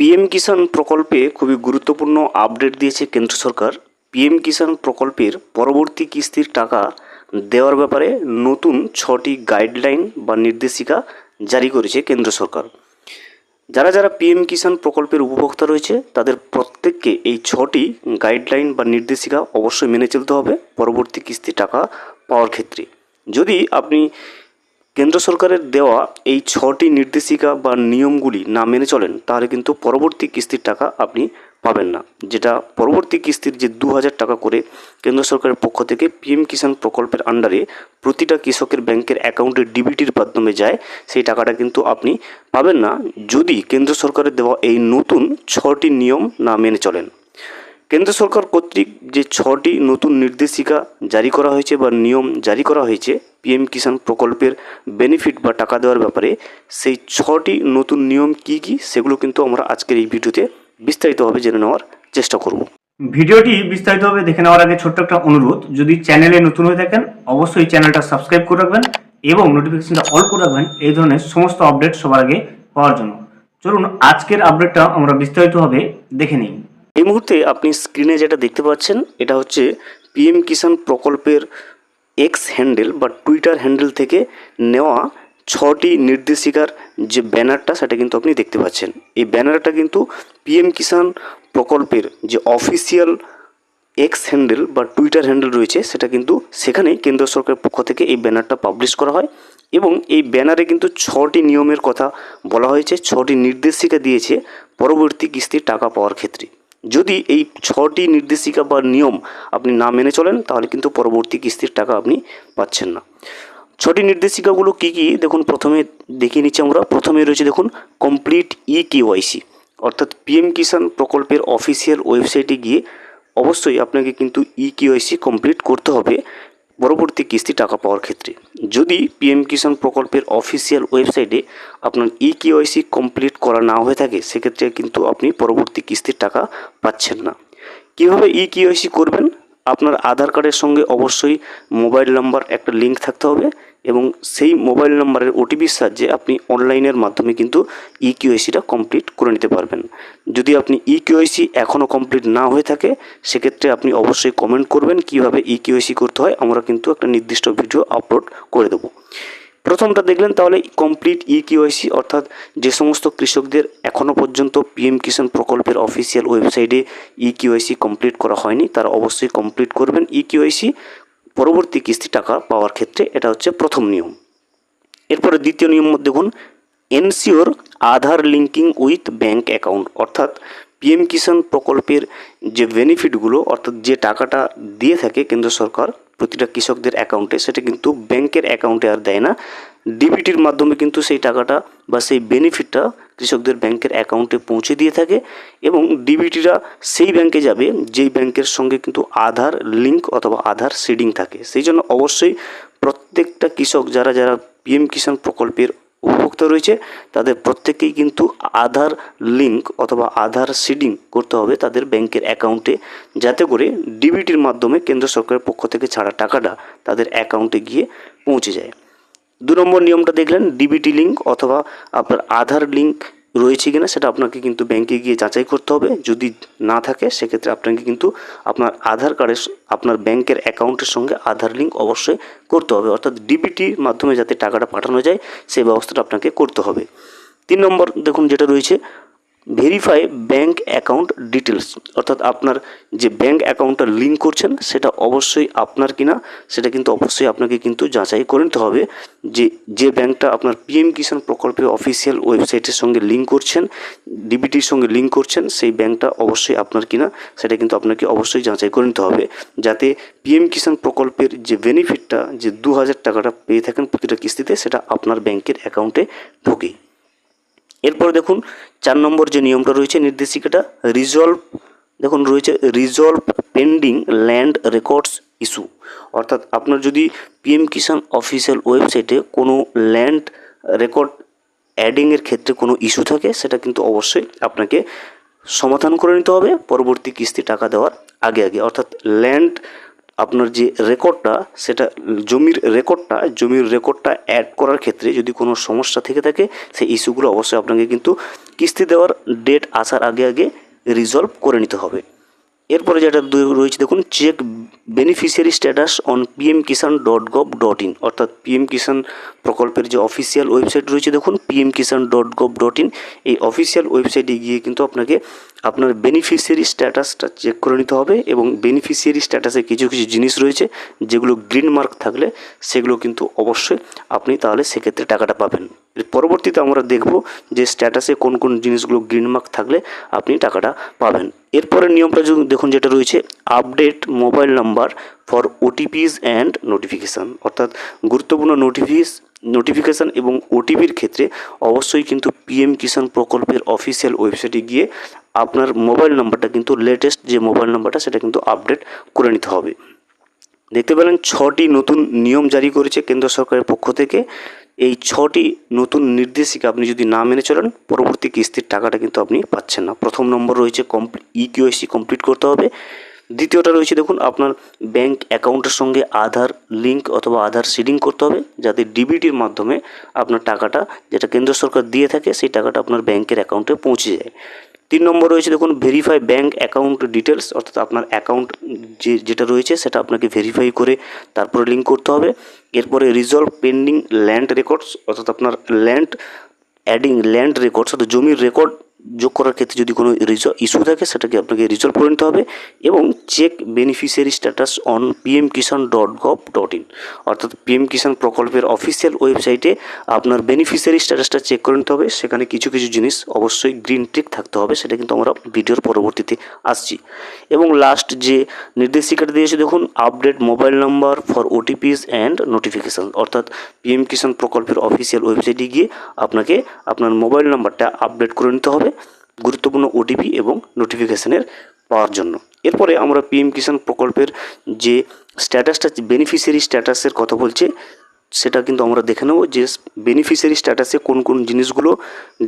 PM কিষাণ প্রকল্পে খুবই গুরুত্বপূর্ণ আপডেট দিয়েছে কেন্দ্র সরকার। পিএম কিষাণ প্রকল্পের পরবর্তী কিস্তির টাকা দেওয়ার ব্যাপারে নতুন ছটি গাইডলাইন বা নির্দেশিকা জারি করেছে কেন্দ্র সরকার। যারা যারা পিএম কিষাণ প্রকল্পের উপভোক্তা রয়েছে, তাদের প্রত্যেককে এই ছটি গাইডলাইন বা নির্দেশিকা অবশ্যই মেনে চলতে হবে পরবর্তী কিস্তি টাকা পাওয়ার ক্ষেত্রে। যদি আপনি কেন্দ্র সরকারের দেওয়া এই ছটি নির্দেশিকা বা নিয়মগুলি না মেনে চলেন, তাহলে কিন্তু পরবর্তী কিস্তির টাকা আপনি পাবেন না। যেটা পরবর্তী কিস্তির যে দু হাজার টাকা করে কেন্দ্র সরকারের পক্ষ থেকে পিএম কিষাণ প্রকল্পের আন্ডারে প্রতিটা কৃষকের ব্যাংকের অ্যাকাউন্টে ডিবিটির মাধ্যমে যায়, সেই টাকাটা কিন্তু আপনি পাবেন না। যদি কেন্দ্র সরকারের দেওয়া এই নতুন ছটি নিয়ম না মেনে চলেন কেন্দ্র সরকার কর্তৃক যে ছটি নতুন নির্দেশিকা জারি করা হয়েছে বা নিয়ম জারি করা হয়েছে, পিএম কিষাণ প্রকল্পের বেনিফিট বা টাকা দেওয়ার ব্যাপারে, সেই ছটি নতুন নিয়ম কি কি সেগুলো কিন্তু আমরা আজকের এই ভিডিওতে বিস্তারিতভাবে জেনে নেওয়ার চেষ্টা করব। ভিডিওটি বিস্তারিতভাবে দেখে নেওয়ার আগে ছোট্ট একটা অনুরোধ, যদি চ্যানেলে নতুন হয়ে থাকেন, অবশ্যই চ্যানেলটা সাবস্ক্রাইব করে রাখবেন এবং নোটিফিকেশনটা অল করে রাখবেন, এই ধরনের সমস্ত আপডেট সবার আগে পাওয়ার জন্য। চলুন, আজকের আপডেটটা আমরা বিস্তারিতভাবে দেখে নিই। এই মুহূর্তে আপনি স্ক্রিনে যেটা দেখতে পাচ্ছেন, এটা হচ্ছে পিএম কিষাণ প্রকল্পের এক্স হ্যান্ডেল বা টুইটার হ্যান্ডেল থেকে নেওয়া ছটি নির্দেশিকার যে ব্যানারটা, সেটা কিন্তু আপনি দেখতে পাচ্ছেন। এই ব্যানারটা কিন্তু পিএম কিষাণ প্রকল্পের যে অফিসিয়াল এক্স হ্যান্ডেল বা টুইটার হ্যান্ডেল রয়েছে, সেটা কিন্তু সেখানে কেন্দ্র সরকারের পক্ষ থেকে এই ব্যানারটা পাবলিশ করা হয় এবং এই ব্যানারে কিন্তু ছটি নিয়মের কথা বলা হয়েছে, ছটি নির্দেশিকা দিয়েছে পরবর্তী কিস্তির টাকা পাওয়ার ক্ষেত্রে। যদি এই ছটি নির্দেশিকা বা নিয়ম আপনি না মেনে চলেন, তাহলে কিন্তু পরবর্তী কিস্তির টাকা আপনি পাচ্ছেন না। ছটি নির্দেশিকাগুলো কী কী? দেখুন, প্রথমে দেখিয়ে নিচ্ছি আমরা। প্রথমে রয়েছে দেখুন কমপ্লিট ই কেওয়াইসি অর্থাৎ পিএম কিষাণ প্রকল্পের অফিসিয়াল ওয়েবসাইটে গিয়ে অবশ্যই আপনাকে কিন্তু ই কেওয়াইসি কমপ্লিট করতে হবে। পরবর্তী কিস্তি টাকা পাওয়ার ক্ষেত্রে। যদি পিএম কিষাণ প্রকল্পের অফিসিয়াল ওয়েবসাইটে আপনার ই কেওয়াইসি কমপ্লিট করা না হয়ে থাকে, সেক্ষেত্রে কিন্তু আপনি পরবর্তী কিস্তির টাকা পাচ্ছেন না। কীভাবে ই কেওয়াইসি করবেন? আপনার আধার কার্ডের সঙ্গে অবশ্যই মোবাইল নাম্বার একটা লিঙ্ক থাকতে হবে এবং সেই মোবাইল নাম্বারের ওটিপির সাহায্যে আপনি অনলাইনের মাধ্যমে কিন্তু ই কিউআইসিটা কমপ্লিট করে নিতে পারবেন। যদি আপনি ই কিউআইসি এখনও কমপ্লিট না হয়ে থাকে, সেক্ষেত্রে আপনি অবশ্যই কমেন্ট করবেন কীভাবে ই কিউআইসি করতে হয়, আমরা কিন্তু একটা নির্দিষ্ট ভিডিও আপলোড করে দেবো। প্রথমটা দেখলেন তাহলে কমপ্লিট ই কিওয়াইসি অর্থাৎ যে সমস্ত কৃষকদের এখনও পর্যন্ত পিএম কিষাণ প্রকল্পের অফিসিয়াল ওয়েবসাইটে ই কিওয়াইসি কমপ্লিট করা হয়নি, তারা অবশ্যই কমপ্লিট করবেন ই কিওয়াইসি পরবর্তী কিস্তি টাকা পাওয়ার ক্ষেত্রে এটা হচ্ছে প্রথম নিয়ম। এরপরে দ্বিতীয় নিয়ম দেখুন, ensure Aadhaar linking with bank account অর্থাৎ পিএম কিষাণ প্রকল্পের যে বেনিফিটগুলো অর্থাৎ যে টাকাটা দিয়ে থাকে কেন্দ্র সরকার প্রতিটা কৃষকদের অ্যাকাউন্টে সেটা কিন্তু ব্যাংকের অ্যাকাউন্টে আর দেয় না। ডিবিটির মাধ্যমে কিন্তু সেই টাকাটা বা সেই বেনিফিটটা কৃষকদের ব্যাংকের অ্যাকাউন্টে পৌঁছে দিয়ে থাকে এবং ডিবিটিরা সেই ব্যাংকে যাবে, যেই ব্যাংকের সঙ্গে কিন্তু আধার লিঙ্ক অথবা আধার সিডিং থাকে। সেই জন্য অবশ্যই প্রত্যেকটা কৃষক, যারা যারা পিএম কিষাণ প্রকল্পের উপভোক্তা রয়েছে, তাদের প্রত্যেকেই কিন্তু আধার লিঙ্ক অথবা আধার সিডিং করতে হবে তাদের ব্যাংকের অ্যাকাউন্টে যাতে করে ডিবিটির মাধ্যমে কেন্দ্র সরকারের পক্ষ থেকে ছাড়া টাকাটা তাদের অ্যাকাউন্টে গিয়ে পৌঁছে যায়। দু নম্বর নিয়মটা দেখলেন ডিবিটি লিঙ্ক অথবা আপনার আধার লিঙ্ক রয়েছে কিনা সেটা আপনাকে কিন্তু ব্যাংকে গিয়ে যাচাই করতে হবে। যদি না থাকে সেক্ষেত্রে আপনাকে কিন্তু আপনার আধার কার্ডের আপনার ব্যাংকের অ্যাকাউন্টের সঙ্গে আধার লিঙ্ক অবশ্যই করতে হবে। অর্থাৎ ডিবিটির মাধ্যমে যাতে টাকাটা পাঠানো যায় সেই ব্যবস্থাটা আপনাকে করতে হবে। তিন নম্বর দেখুন যেটা রয়েছে ভেরিফাই ব্যাঙ্ক অ্যাকাউন্ট ডিটেলস অর্থাৎ আপনার যে ব্যাঙ্ক অ্যাকাউন্টটা লিঙ্ক করছেন, সেটা অবশ্যই আপনার কিনা, সেটা কিন্তু অবশ্যই আপনাকে কিন্তু যাচাই করে নিতে হবে যে যে ব্যাংকটা আপনার পিএম কিষাণ প্রকল্পের অফিসিয়াল ওয়েবসাইটের সঙ্গে লিঙ্ক করছেন ডিবিটির সঙ্গে লিঙ্ক করছেন, সেই ব্যাঙ্কটা অবশ্যই আপনার কিনা, সেটা কিন্তু আপনাকে অবশ্যই যাচাই করে নিতে হবে। যাতে পিএম কিষাণ প্রকল্পের যে বেনিফিটটা যে দু হাজার টাকাটা পেয়ে থাকেন প্রতিটা কিস্তিতে, সেটা আপনার ব্যাংকের অ্যাকাউন্টে ঢোকে। এরপর দেখুন, চার নম্বর যে নিয়মটা রয়েছে নির্দেশিকাটা রিজলভ দেখুন রয়েছে resolve pending land records issue অর্থাৎ আপনার যদি পিএম কিষাণ অফিসিয়াল ওয়েবসাইটে কোনো ল্যান্ড রেকর্ড অ্যাডিংয়ের ক্ষেত্রে কোনো ইস্যু থাকে, সেটা কিন্তু অবশ্যই আপনাকে সমাধান করে নিতে হবে। পরবর্তী কিস্তি টাকা দেওয়ার আগে আগে। অর্থাৎ ল্যান্ড আপনার যে রেকর্ডটা, সেটা জমির রেকর্ডটা জমির রেকর্ডটা অ্যাড করার ক্ষেত্রে যদি কোনো সমস্যা থেকে থাকে, সেই ইস্যুগুলো অবশ্যই আপনাকে কিন্তু কিস্তি দেওয়ার ডেট আসার আগে আগে রিজলভ করে নিতে হবে। এরপরে যেটা রয়েছে, দেখুন check beneficiary status on PM Kisan dot gov dot in অর্থাৎ পিএম কিষাণ প্রকল্পের যে অফিসিয়াল ওয়েবসাইট রয়েছে, দেখুন PM Kisan dot gov dot in এই অফিসিয়াল ওয়েবসাইটে গিয়ে কিন্তু আপনাকে আপনার বেনিফিশিয়ারি স্ট্যাটাসটা চেক করে নিতে হবে এবং বেনিফিশিয়ারি স্ট্যাটাসে কিছু কিছু জিনিস রয়েছে, যেগুলো গ্রিন মার্ক থাকলে সেগুলো কিন্তু অবশ্যই আপনি তাহলে সেক্ষেত্রে টাকাটা পাবেন। পরবর্তীতে আমরা দেখব যে স্ট্যাটাসে কোন কোন জিনিসগুলো গ্রিন মার্ক থাকলে আপনি টাকাটা পাবেন। এরপরে নিয়মটা দেখুন, যেটা রয়েছে update mobile number for OTPs and notification অর্থাৎ গুরুত্বপূর্ণ নোটিফিস নোটিফিকেশান এবং ওটিপির ক্ষেত্রে অবশ্যই কিন্তু পিএম কিষাণ প্রকল্পের অফিসিয়াল ওয়েবসাইটে গিয়ে আপনার মোবাইল নাম্বারটা কিন্তু লেটেস্ট যে মোবাইল নাম্বারটা সেটা কিন্তু আপডেট করে নিতে হবে। দেখতে পেলেন ছটি নতুন নিয়ম জারি করেছে কেন্দ্র সরকারের পক্ষ থেকে। এই ছটি নতুন নির্দেশিকা আপনি যদি না মেনে চলেন, পরবর্তী কিস্তির টাকাটা কিন্তু আপনি পাচ্ছেন না। প্রথম নম্বর রয়েছে কমপ্লি ইকিউআইসি কমপ্লিট করতে হবে। দ্বিতীয়টা রয়েছে দেখুন, আপনার ব্যাংক অ্যাকাউন্টের সঙ্গে আধার লিঙ্ক অথবা আধার সিডিং করতে হবে, যাতে ডিবিটির মাধ্যমে আপনার টাকাটা যেটা কেন্দ্র সরকার দিয়ে থাকে, সেই টাকাটা আপনার ব্যাংকের অ্যাকাউন্টে পৌঁছে যায়। তিন নম্বর রয়েছে দেখুন ভেরিফাই ব্যাঙ্ক অ্যাকাউন্ট ডিটেলস অর্থাৎ আপনার অ্যাকাউন্ট যে, যেটা রয়েছে, সেটা আপনাকে ভেরিফাই করে তারপরে লিঙ্ক করতে হবে। এরপরে রিজলভ পেন্ডিং ল্যান্ড রেকর্ডস অর্থাৎ আপনার ল্যান্ড অ্যাডিং ল্যান্ড রেকর্ডস অর্থাৎ জমির রেকর্ড যোগ করার ক্ষেত্রে যদি কোনো ইস্যু থাকে, সেটাকে আপনাকে রিজলভ করে নিতে হবে এবং check beneficiary status on PM Kisan dot gov dot in অর্থাৎ পিএম কিষাণ প্রকল্পের অফিসিয়াল ওয়েবসাইটে আপনার বেনিফিশিয়ারি স্ট্যাটাসটা চেক করে নিতে হবে। সেখানে কিছু কিছু জিনিস অবশ্যই গ্রিন টিক থাকতে হবে, সেটা কিন্তু আমরা ভিডিওর পরবর্তীতে আসছি। এবং লাস্ট যে নির্দেশিকাটা দিয়েছে, দেখুন update mobile number for OTPs and notification অর্থাৎ পিএম কিষাণ প্রকল্পের অফিসিয়াল ওয়েবসাইটে গিয়ে আপনাকে আপনার মোবাইল নাম্বারটা আপডেট করে নিতে হবে। গুরুত্বপূর্ণ ওটিপি এবং নোটিফিকেশানের পাওয়ার জন্য। এরপরে আমরা পিএম কিষাণ প্রকল্পের যে স্ট্যাটাসটা বেনিফিশিয়ারি স্ট্যাটাসের কথা বলছে, সেটা কিন্তু আমরা দেখে নেব যে বেনিফিশিয়ারি স্ট্যাটাসে কোন কোন জিনিসগুলো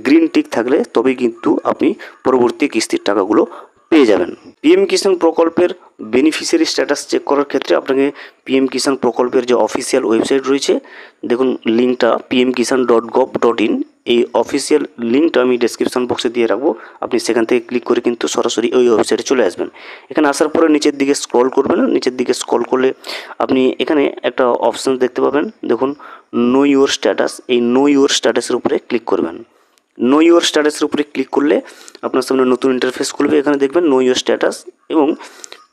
গ্রিন টিক থাকলে তবেই কিন্তু আপনি পরবর্তী কিস্তির টাকাগুলো পেয়ে যাবেন। পিএম কিষাণ প্রকল্পের বেনিফিশিয়ারি স্ট্যাটাস চেক করার ক্ষেত্রে আপনাকে পিএম কিষাণ প্রকল্পের যে অফিসিয়াল ওয়েবসাইট রয়েছে, দেখুন লিঙ্কটা PM Kisan dot gov dot in এই অফিসিয়াল লিঙ্কটা আমি ডেসক্রিপশন বক্সে দিয়ে রাখব। আপনি সেখান থেকে ক্লিক করে কিন্তু সরাসরি ওই ওয়েবসাইটে চলে আসবেন। এখানে আসার পরে নিচের দিকে স্ক্রল করবেন। নিচের দিকে স্ক্রল করলে আপনি এখানে একটা অপশান দেখতে পাবেন। দেখুন নো ইউর স্ট্যাটাস এই নো ইউর স্ট্যাটাসের উপরে ক্লিক করবেন। নো ইউর স্ট্যাটাসের উপরে ক্লিক করলে আপনার সামনে নতুন ইন্টারফেস খুলবে। এখানে দেখবেন নো ইউর স্ট্যাটাস এবং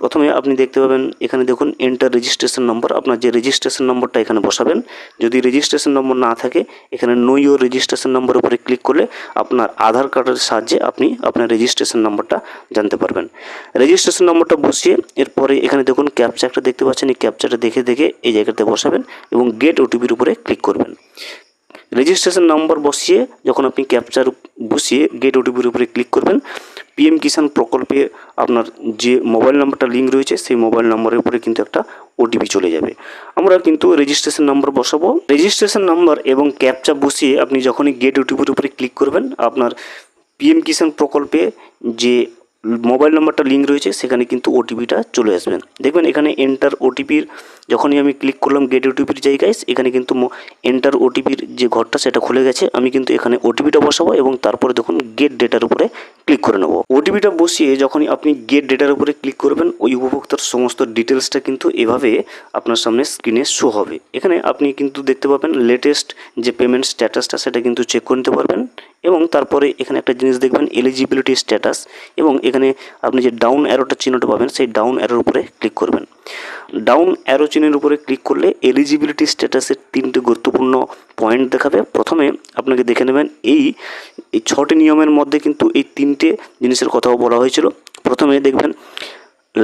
প্রথমে আপনি দেখতে পাবেন, এখানে দেখুন এন্টার রেজিস্ট্রেশন নম্বর আপনার যে রেজিস্ট্রেশন নম্বরটা এখানে বসাবেন, যদি রেজিস্ট্রেশন নম্বর না থাকে, এখানে নো ইউর রেজিস্ট্রেশন নম্বর উপরে ক্লিক করলে আপনার আধার কার্ডের সাহায্যে আপনি আপনার রেজিস্ট্রেশন নম্বরটা জানতে পারবেন। রেজিস্ট্রেশন নম্বরটা বসিয়ে এরপরে এখানে দেখুন ক্যাপচা একটা দেখতে পাচ্ছেন, এই ক্যাপচাটা দেখে দেখে এই জায়গাতে বসাবেন এবং গেট ওটিপির উপরে ক্লিক করবেন। রেজিস্ট্রেশন নম্বর বসিয়ে যখন আপনি ক্যাপচার বসিয়ে গেট ওটিপির উপরে ক্লিক করবেন পিএম কিষাণ প্রকল্পে আপনার যে মোবাইল নাম্বারটা লিঙ্ক রয়েছে, সেই মোবাইল নাম্বারের উপরে কিন্তু একটা ওটিপি চলে যাবে। আমরা কিন্তু রেজিস্ট্রেশন নাম্বার বসাবো। রেজিস্ট্রেশন নাম্বার এবং ক্যাপচা বসিয়ে আপনি যখনই গেট ওটিপির উপরে ক্লিক করবেন, আপনার পিএম কিষাণ প্রকল্পে যে মোবাইল নাম্বারটা লিঙ্ক রয়েছে, সেখানে কিন্তু ওটিপিটা চলে আসবেন দেখবেন এখানে এন্টার ওটিপির যখনই আমি ক্লিক করলাম গেট ওটিপির জায়গায়, এখানে কিন্তু এন্টার ওটিপির যে ঘরটা সেটা খুলে গেছে। আমি কিন্তু এখানে ওটিপিটা বসাবো এবং তারপরে দেখুন গেট ডেটার উপরে ক্লিক করে নেব। ওটিপিটা বসিয়ে যখনই আপনি গেট ডেটার উপরে ক্লিক করবেন, ওই উপভোক্তার সমস্ত ডিটেলসটা কিন্তু এভাবে আপনার সামনে স্ক্রিনে শো হবে। এখানে আপনি কিন্তু দেখতে পাবেন লেটেস্ট যে পেমেন্ট স্ট্যাটাসটা সেটা কিন্তু চেক করে নিতে পারবেন। এবং তারপরে এখানে একটা জিনিস দেখবেন এলিজিবিলিটি স্ট্যাটাস এবং এখানে আপনি যে ডাউন অ্যারোটা চিহ্নটা পাবেন, সেই ডাউন অ্যারোর উপরে ক্লিক করবেন। ডাউন অ্যারো চিহ্নের উপরে ক্লিক করলে এলিজিবিলিটি স্ট্যাটাসের তিনটে গুরুত্বপূর্ণ পয়েন্ট দেখাবে। প্রথমে আপনাকে দেখে নেবেন, এই এই ছটি নিয়মের মধ্যে কিন্তু এই তিনটে জিনিসের কথাও বলা হয়েছিল। প্রথমে দেখবেন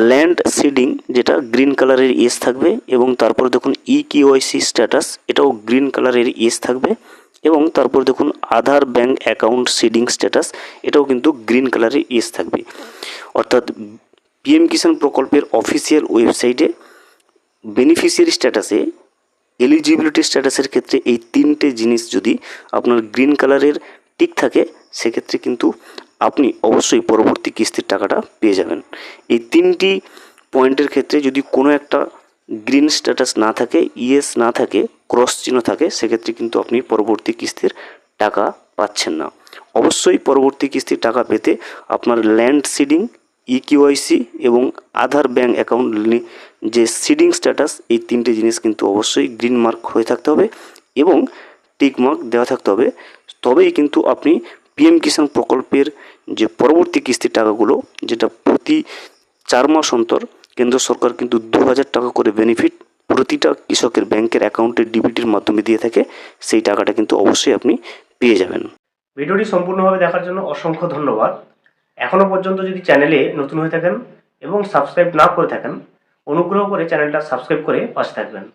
ল্যান্ড সিডিং যেটা গ্রিন কালারের এস থাকবে এবং তারপর দেখুন ই কিওয়াইসি স্ট্যাটাস এটাও গ্রিন কালারের ইয়েস থাকবে। এবং তারপর দেখুন Aadhaar bank account seeding status, এটাও কিন্তু গ্রিন কালারের ইয়েস থাকবে। অর্থাৎ পিএম কিষাণ প্রকল্পের অফিসিয়াল ওয়েবসাইটে বেনিফিশিয়ারি স্ট্যাটাসে, এলিজিবিলিটি স্ট্যাটাসের ক্ষেত্রে এই তিনটে জিনিস যদি আপনার গ্রিন কালারের টিক থাকে, সেক্ষেত্রে কিন্তু আপনি অবশ্যই পরবর্তী কিস্তির টাকাটা পেয়ে যাবেন। এই তিনটি পয়েন্টের ক্ষেত্রে যদি কোনো একটা গ্রিন স্ট্যাটাস না থাকে ইয়েস না থাকে, ক্রস চিহ্ন থাকে, সেক্ষেত্রে কিন্তু আপনি পরবর্তী কিস্তির টাকা পাচ্ছেন না। অবশ্যই পরবর্তী কিস্তির টাকা পেতে আপনার ল্যান্ড সিডিং ইকিউআইসি এবং আধার ব্যাঙ্ক অ্যাকাউন্ট যে সিডিং স্ট্যাটাস, এই তিনটে জিনিস কিন্তু অবশ্যই গ্রিন মার্ক হয়ে থাকতে হবে এবং টিক মার্ক দেওয়া থাকতে হবে। তবেই কিন্তু আপনি পিএম কিষাণ প্রকল্পের যে পরবর্তী কিস্তির টাকাগুলো, যেটা প্রতি চার মাস অন্তর কেন্দ্র সরকার কিন্তু দু হাজার টাকা করে বেনিফিট প্রতিটা কৃষকের ব্যাংকের অ্যাকাউন্টে ডিবিটির মাধ্যমে দিয়ে থাকে, সেই টাকাটা কিন্তু অবশ্যই আপনি পেয়ে যাবেন। ভিডিওটি সম্পূর্ণভাবে দেখার জন্য অসংখ্য ধন্যবাদ। এখনও পর্যন্ত যদি চ্যানেলে নতুন হয়ে থাকেন এবং সাবস্ক্রাইব না করে থাকেন, অনুগ্রহ করে চ্যানেলটা সাবস্ক্রাইব করে পাশে থাকবেন।